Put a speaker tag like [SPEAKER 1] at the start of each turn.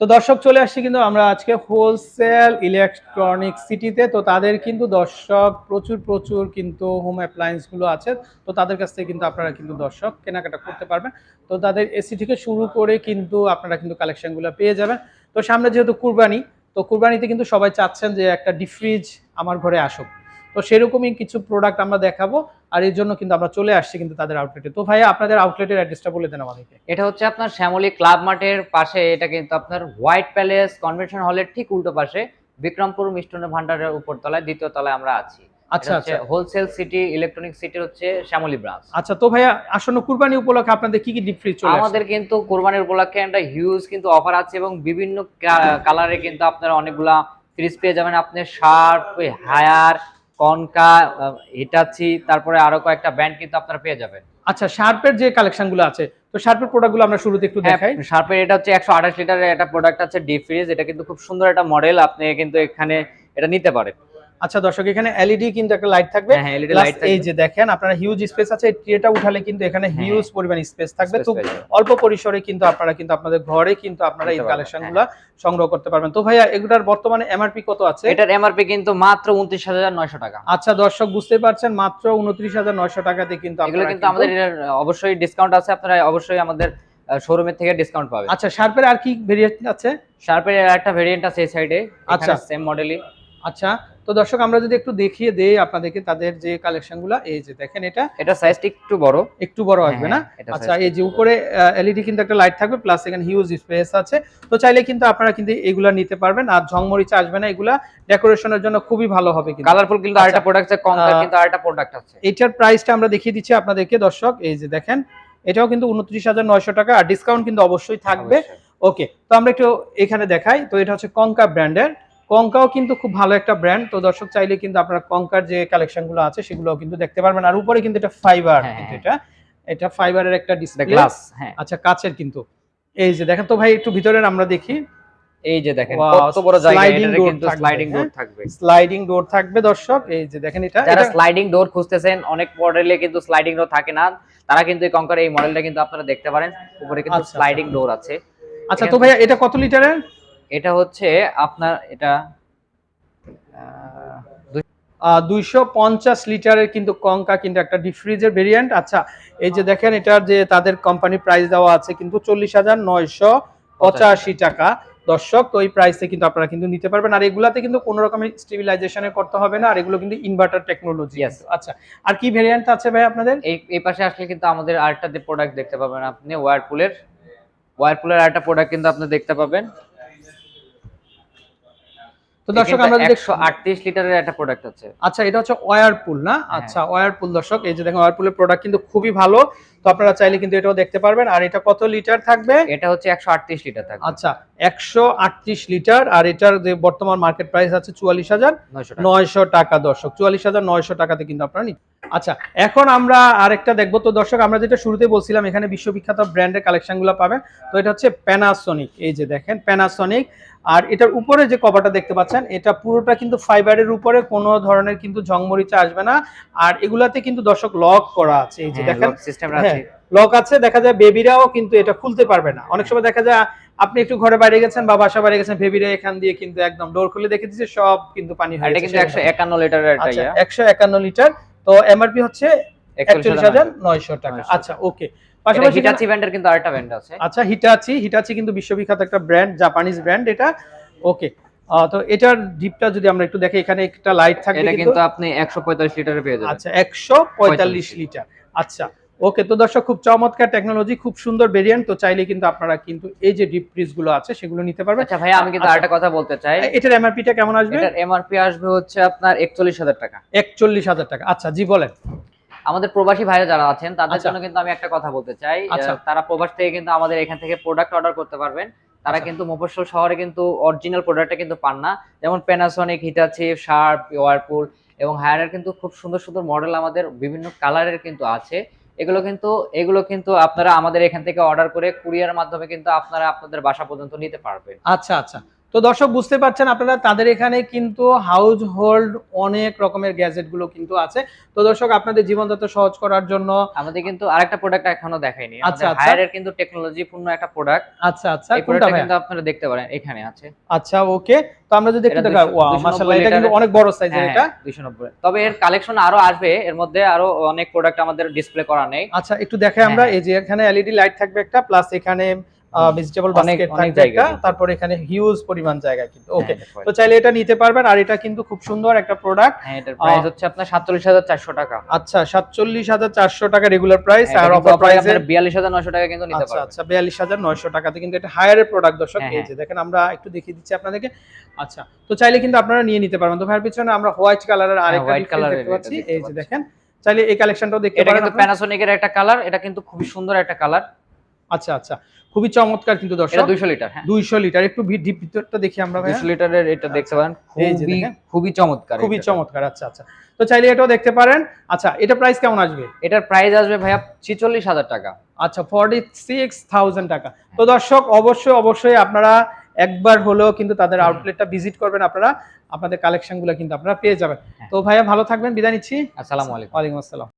[SPEAKER 1] তো দর্শক চলে আসছি কিন্তু আমরা আজকে হোলসেল ইলেকট্রনিক সিটিতে তো তাদের কিন্তু দর্শক প্রচুর প্রচুর কিন্তু হোম অ্যাপ্লায়েন্সগুলো আছে। তো তাদের কাছ থেকে কিন্তু আপনারা কিন্তু দর্শক কেনাকাটা করতে পারবেন। তো তাদের এসি থেকে শুরু করে কিন্তু আপনারা কিন্তু কালেকশনগুলো পেয়ে যাবেন। তো সামনে যেহেতু কুরবানি, তো কুরবানিতে কিন্তু সবাই চাচ্ছেন যে একটা ডিফ্রিজ আমার ঘরে আসুক। তো সেরকমই কিছু প্রোডাক্ট আমরা দেখাবো আর এর জন্য কিন্তু আমরা চলে আসছি কিন্তু তাদের আউটলেটে তো ভাইয়া আপনাদের আউটলেটের অ্যাড্রেসটা বলে দেন আমাদেরকে।
[SPEAKER 2] এটা হচ্ছে আপনার শ্যামলী ক্লাব মাঠের পাশে এটা কিন্তু আপনার হোয়াইট প্যালেস কনভেনশন হলের ঠিক উল্টো পাশে বিক্রমপুর মিষ্টন ভান্ডারের উপর তলায় দ্বিতীয় তলায় আমরা আছি।
[SPEAKER 1] আচ্ছা আচ্ছা।
[SPEAKER 2] হোলসেল সিটি ইলেকট্রনিক সিটি হচ্ছে শ্যামলী ব্রাঞ্চ
[SPEAKER 1] আচ্ছা তো ভাইয়া আসন্ন কুরবানি উপলক্ষে আপনাদের কি কি ডিপ ফ্রিজ চলে
[SPEAKER 2] আমাদের কিন্তু কোরবানির উপলক্ষে একটা হিউজ কিন্তু অফার আছে এবং বিভিন্ন কালারে কিন্তু আপনারা অনেকগুলা ফ্রিজ পেয়ে যাবেন। আপনি শার্প হায়ার কনকা হিটাচি তারপরে আরও কয়েকটা ব্র্যান্ড কিন্তু আপনারা পেয়ে যাবেন।
[SPEAKER 1] আচ্ছা শার্পের যে কালেকশনগুলো আছে তো শার্পের প্রোডাক্টগুলো আমরা শুরুতে একটু দেখাই।
[SPEAKER 2] শার্পের এটা হচ্ছে একশো আঠাশ লিটারের একটা প্রোডাক্ট আছে ডিপ ফ্রিজ এটা কিন্তু খুব সুন্দর একটা মডেল আপনি কিন্তু এখানে এটা নিতে পারেন।
[SPEAKER 1] আচ্ছা দর্শক এখানে এলইডি কিন্তু একটা লাইট থাকবে।
[SPEAKER 2] হ্যাঁ এলইডি
[SPEAKER 1] Plus
[SPEAKER 2] লাইট
[SPEAKER 1] এই যে দেখেন আপনারা হিউজ স্পেস আছে ট্রেটা উঠালে কিন্তু এখানে
[SPEAKER 2] হ্যাঁ।
[SPEAKER 1] হিউজ পরিমাণ স্পেস থাকবে। তো অল্প পরিসরে কিন্তু আপনারা কিন্তু আপনাদের ঘরে কিন্তু আপনারা এই কালেকশনগুলো সংগ্রহ করতে পারবেন। তো ভাইয়া এগুলার বর্তমানে এমআরপি কত আছে?
[SPEAKER 2] এটার এমআরপি কিন্তু মাত্র উনত্রিশ হাজার নয়শো টাকা।
[SPEAKER 1] আচ্ছা দর্শক বুঝতে পারছেন মাত্র উনত্রিশ হাজার নয়শো টাকাতে কিন্তু
[SPEAKER 2] এগুলো
[SPEAKER 1] আপনারা
[SPEAKER 2] কিন্তু আমাদের অবশ্যই ডিসকাউন্ট আছে আপনারা অবশ্যই আমাদের শোরুমের থেকে ডিসকাউন্ট পাবেন।
[SPEAKER 1] আচ্ছা শার্পের আর কি ভেরিয়েন্ট আছে?
[SPEAKER 2] শার্পের একটা ভেরিয়েন্ট আছে এই সাইডে
[SPEAKER 1] আচ্ছা।
[SPEAKER 2] আচ্ছা সেম মডেলই
[SPEAKER 1] আচ্ছা তো দর্শক আমরা যদি একটু দেখিয়ে দেই আপনাদেরকে তাদের যে কালেকশনগুলো এই যে দেখেন এটা।
[SPEAKER 2] এটা সাইজটা একটু বড়।
[SPEAKER 1] একটু বড় আসবে না?
[SPEAKER 2] হ্যাঁ,
[SPEAKER 1] আচ্ছা এই যে উপরে এলইডি কিন্তু একটা লাইট থাকবে প্লাস এখানে হিউজ স্পেস আছে। তো চাইলে কিন্তু আপনারা কিন্তু এগুলা নিতে পারবেন আর ঝংমরিচা আসবে না এগুলা ডেকোরেশনের জন্য খুবই ভালো হবে কিন্তু।
[SPEAKER 2] কালারফুল কিন্তু
[SPEAKER 1] আচ্ছা।
[SPEAKER 2] আরেকটা প্রোডাক্ট আছে কঙ্কার
[SPEAKER 1] আহ,
[SPEAKER 2] কিন্তু আরেকটা প্রোডাক্ট আছে।
[SPEAKER 1] এইটার প্রাইসটা আমরা দেখিয়ে দিচ্ছি আপনাদেরকে দর্শক এই যে দেখেন। এটাও কিন্তু উনত্রিশ হাজার নয়শো টাকা আর ডিসকাউন্ট কিন্তু অবশ্যই থাকবে। ওকে তো আমরা একটু এখানে দেখাই। তো এটা হচ্ছে কঙ্কা ব্র্যান্ডের কঙ্কাও কিন্তু খুব ভালো একটা ব্র্যান্ড তো দর্শক চাইলে কিন্তু আপনারা কঙ্কার যে কালেকশনগুলো আছে সেগুলো কিন্তু দেখতে পারবেন। আর উপরে কিন্তু এটা ফাইবার
[SPEAKER 2] হ্যাঁ,
[SPEAKER 1] কিন্তু
[SPEAKER 2] হ্যাঁ।
[SPEAKER 1] এটা। এটা ফাইবারের একটা ডিসপ্লে
[SPEAKER 2] গ্লাস হ্যাঁ।
[SPEAKER 1] আচ্ছা কাচের কিন্তু। এই যে দেখেন তো ভাই একটু ভিতরের আমরা দেখি।
[SPEAKER 2] এই যে দেখেন কত বড় জায়গা কিন্তু স্লাইডিং ডোর? থাকবে।
[SPEAKER 1] স্লাইডিং ডোর থাকবে দর্শক। এই যে দেখেন এটা
[SPEAKER 2] যারা স্লাইডিং ডোর খুঁজতেছেন অনেক মডেলে কিন্তু স্লাইডিং ডোর থাকে না। তারা কিন্তু এই কঙ্কার এই মডেলটা কিন্তু আপনারা দেখতে পারেন। উপরে কিন্তু
[SPEAKER 1] আচ্ছা,
[SPEAKER 2] স্লাইডিং ডোর আছে।
[SPEAKER 1] আচ্ছা তো ভাইয়া এটা কত লিটারের
[SPEAKER 2] এটা হচ্ছে আপনার এটা
[SPEAKER 1] দুইশো পঞ্চাশ লিটারের কিন্তু কঙ্কা কিন্তু একটা ডিপ ফ্রিজের ভেরিয়েন্ট আচ্ছা এই যে দেখেন এটার যে তাদের কোম্পানি প্রাইস দেওয়া আছে কিন্তু চল্লিশ হাজার নয়শো পঁচাশি টাকা। দর্শক তো এই প্রাইসে কিন্তু আপনারা কিন্তু নিতে পারবেন। আর এগুলাতে কিন্তু কোনো রকমের স্টেবিলাইজেশনে করতে হবে না আর এগুলো কিন্তু ইনভার্টার টেকনোলজি
[SPEAKER 2] আছে
[SPEAKER 1] আচ্ছা আর কি ভেরিয়েন্ট আছে ভাই আপনাদের?
[SPEAKER 2] এই এই পাশে আসলে কিন্তু আমাদের আরেকটা প্রোডাক্ট দেখতে পাবেন আপনি ওয়ারপুলের ওয়ারপুলের আরেকটা প্রোডাক্ট কিন্তু আপনি দেখতে পাবেন।
[SPEAKER 1] তো দর্শক আমরা যদি
[SPEAKER 2] একশো আটত্রিশ লিটারের একটা প্রোডাক্ট আছে।
[SPEAKER 1] আচ্ছা এটা হচ্ছে ওয়ারপুল না?
[SPEAKER 2] হ্যাঁ।
[SPEAKER 1] আচ্ছা ওয়ারপুল দর্শক এই যে দেখেন ওয়ারপুলের প্রোডাক্ট কিন্তু খুবই ভালো। তো আপনারা চাইলে কিন্তু এটাও দেখতে পারবেন। আর এটা কত লিটার থাকবে?
[SPEAKER 2] এটা হচ্ছে একশো আটত্রিশ লিটার থাকবে।
[SPEAKER 1] আচ্ছা একশো আটত্রিশ লিটার। আর এটার যে বর্তমান মার্কেট প্রাইস আছে চুয়াল্লিশ হাজার
[SPEAKER 2] নয়শো টাকা।
[SPEAKER 1] নয়শো টাকা দর্শক চুয়াল্লিশ হাজার নয়শো টাকাতে কিন্তু আপনারা আচ্ছা এখন আমরা আরেকটা দেখব। তো দর্শক আমরা যেটা শুরুতে বলছিলাম এখানে বিশ্ববিখ্যাত ব্র্যান্ডের কালেকশনগুলো পাবেন। তো এটা হচ্ছে প্যানাসনিক এই যে দেখেন প্যানাসনিক আর এটার উপরে যে কভারটা দেখতে পাচ্ছেন এটা পুরোটা কিন্তু ফাইবারের উপরে কোনো ধরনের কিন্তু ঝংমরিচা আসবে না। আর এগুলাতে কিন্তু দর্শক লক করা আছে এই যে দেখেন।
[SPEAKER 2] সিস্টেম
[SPEAKER 1] হ্যাঁ,
[SPEAKER 2] আছে।
[SPEAKER 1] লক আছে দেখা যায় বেবিরাও কিন্তু এটা খুলতে পারবে না। অনেক সময় দেখা যায় আপনি একটু ঘরে বাইরে গেছেন বা বাসা বাইরে গেছেন বেবিরা এখান দিয়ে কিন্তু একদম ডোর খুলে দেখে দিচ্ছে সব কিন্তু পানি হয়ে
[SPEAKER 2] এটা কিন্তু একশো একান্ন লিটারের একটা
[SPEAKER 1] আচ্ছা
[SPEAKER 2] ইয়া।
[SPEAKER 1] একশো একান্ন লিটার। তো এমআরপি হচ্ছে একচল্লিশ হাজার নয়শো টাকা।
[SPEAKER 2] 900
[SPEAKER 1] আচ্ছা ওকে পাশাপাশি
[SPEAKER 2] হিটাচি ব্র্যান্ডের কিন্তু আরেকটা ব্র্যান্ড আছে।
[SPEAKER 1] আচ্ছা হিটাচি হিটাচি কিন্তু বিশ্ববিখ্যাত একটা ব্র্যান্ড জাপানিজ ব্র্যান্ড এটা ওকে তো এটার ডিপটা যদি আমরা একটু দেখি এখানে একটা লাইট থাকে
[SPEAKER 2] এটা
[SPEAKER 1] কিন্তু
[SPEAKER 2] কিন্তু আপনি একশো পঁয়তাল্লিশ লিটারে পেয়ে যাবেন।
[SPEAKER 1] আচ্ছা একশো পঁয়তাল্লিশ। লিটার। আচ্ছা ওকে তো দর্শক খুব চমৎকার টেকনোলজি খুব সুন্দর ভেরিয়েন্ট তো চাইলে কিন্তু আপনারা কিন্তু এই যে ডিপ ফ্রিজগুলো আছে সেগুলো নিতে পারবেন।
[SPEAKER 2] আচ্ছা ভাই আমি কিন্তু
[SPEAKER 1] আচ্ছা।
[SPEAKER 2] আরেকটা কথা বলতে চাই।
[SPEAKER 1] এটার এমআরপিটা কেমন আসবে?
[SPEAKER 2] এটার এমআরপি আসবে হচ্ছে আপনার একচল্লিশ হাজার টাকা।
[SPEAKER 1] একচল্লিশ হাজার টাকা। আচ্ছা জি বলেন।
[SPEAKER 2] আমাদের প্রবাসী ভাইরা যারা আছেন তাদের
[SPEAKER 1] আচ্ছা।
[SPEAKER 2] জন্য কিন্তু আমি একটা কথা বলতে চাই।
[SPEAKER 1] আচ্ছা।
[SPEAKER 2] তারা প্রবাস থেকে কিন্তু আমাদের এখান থেকে প্রোডাক্ট অর্ডার করতে পারবেন। তারা। কিন্তু মফস্বল শহরে কিন্তু অরিজিনাল প্রোডাক্টটা কিন্তু পান না। যেমন প্যানাসনিক হিটাচি শার্প ওয়ারপুল এবং হায়ারের কিন্তু খুব সুন্দর সুন্দর মডেল আমাদের বিভিন্ন কালারের কিন্তু আছে। এগুলো কিন্তু এগুলো কিন্তু আপনারা আমাদের এখান থেকে অর্ডার করে কুরিয়ার মাধ্যমে কিন্তু আপনারা আপনাদের বাসা পর্যন্ত নিতে পারবেন।
[SPEAKER 1] আচ্ছা আচ্ছা। তো দর্শক বুঝতে পারছেন আপনারা তাদের এখানে কিন্তু হাউস হোল্ড অনেক রকমের গ্যাজেটগুলো কিন্তু আছে। তো দর্শক আপনাদের জীবনযাত্রা সহজ করার জন্য
[SPEAKER 2] আমাদের কিন্তু আরেকটা প্রোডাক্ট এখনও দেখাইনি
[SPEAKER 1] আচ্ছা,
[SPEAKER 2] আচ্ছা। হায়ারের কিন্তু টেকনোলজি পূর্ণ একটা প্রোডাক্ট
[SPEAKER 1] আচ্ছা আচ্ছা।
[SPEAKER 2] এই প্রোডাক্টটা কিন্তু আপনারা দেখতে পারেন এখানে আছে।
[SPEAKER 1] আচ্ছা ওকে। তো আমরা যদি একটু দেখা
[SPEAKER 2] 200
[SPEAKER 1] ওয়াও
[SPEAKER 2] 290
[SPEAKER 1] মাশাআল্লাহ এটা কিন্তু অনেক বড় সাইজের
[SPEAKER 2] হ্যাঁ
[SPEAKER 1] এটা।
[SPEAKER 2] দুইশো নব্বই। তবে এর কালেকশন আরও আসবে এর মধ্যে আরও অনেক প্রোডাক্ট আমাদের ডিসপ্লে করা নেই।
[SPEAKER 1] আচ্ছা একটু দেখাই আমরা
[SPEAKER 2] হ্যাঁ।
[SPEAKER 1] এই যে এখানে এলইডি লাইট থাকবে একটা প্লাস এখানে ভেজিটেবল বাস্কেট
[SPEAKER 2] অনেক
[SPEAKER 1] থাকবে
[SPEAKER 2] জায়গা
[SPEAKER 1] তারপর এখানে হিউজ পরিমাণ জায়গা কিন্তু। ওকে
[SPEAKER 2] হ্যাঁ,
[SPEAKER 1] তো চাইলে এটা নিতে পারবেন আর এটা কিন্তু খুব সুন্দর একটা প্রোডাক্ট
[SPEAKER 2] হ্যাঁ এটার প্রাইস হচ্ছে আপনার সাতচল্লিশ হাজার চারশো টাকা।
[SPEAKER 1] আচ্ছা সাতচল্লিশ হাজার চারশো টাকা রেগুলার প্রাইস
[SPEAKER 2] হ্যাঁ,
[SPEAKER 1] আর অফার প্রাইসে
[SPEAKER 2] আপনারা বিয়াল্লিশ হাজার নয়শো টাকা কিন্তু নিতে
[SPEAKER 1] আচ্ছা
[SPEAKER 2] পারবেন।
[SPEAKER 1] আচ্ছা বিয়াল্লিশ হাজার নয়শো টাকাতে কিন্তু এটা হায়ারের প্রোডাক্ট দর্শক যে দেখেন আমরা একটু দেখিয়ে দিচ্ছি আপনাদেরকে। আচ্ছা তো চাইলে কিন্তু আপনারা নিয়ে নিতে পারবেন। তো ভাইয়ের পিছনে আমরা হোয়াইট কালারের আরেকটা দেখতে পাচ্ছি। এই যে দেখেন চাইলে এই কালেকশনটাও দেখতে
[SPEAKER 2] এটা কিন্তু প্যানাসোনিকের একটা কালার এটা কিন্তু খুবই সুন্দর একটা কালার
[SPEAKER 1] আচ্ছা আচ্ছা খুবই চমৎকার কিন্তু দর্শক।
[SPEAKER 2] দুইশো লিটার হ্যাঁ।
[SPEAKER 1] দুইশো লিটার। একটু ভি- ডিপ ভিতরটা দেখি আমরা ভাইয়া।
[SPEAKER 2] দুইশো লিটারের এটা দেখতে পারেন। খুবই খুবই চমৎকার
[SPEAKER 1] খুবই চমৎকার আচ্ছা আচ্ছা। তো চাইলে এটাও দেখতে পারেন। আচ্ছা এটা প্রাইস কেমন আসবে?
[SPEAKER 2] এটার প্রাইস আসবে ভাইয়া ছিচল্লিশ হাজার টাকা।
[SPEAKER 1] আচ্ছা ফর্টি সিক্স থাউজেন্ড টাকা। তো দর্শক অবশ্যই অবশ্যই আপনারা একবার হলেও কিন্তু তাদের আউটলেটটা ভিজিট করবেন। আপনারা আপনাদের কালেকশনগুলো কিন্তু আপনারা পেয়ে যাবেন।
[SPEAKER 2] হ্যাঁ।
[SPEAKER 1] তো ভাইয়া ভালো থাকবেন। বিদায় নিচ্ছি।
[SPEAKER 2] আসসালামু আলাইকুম।
[SPEAKER 1] ওয়ালাইকুম আসসালাম।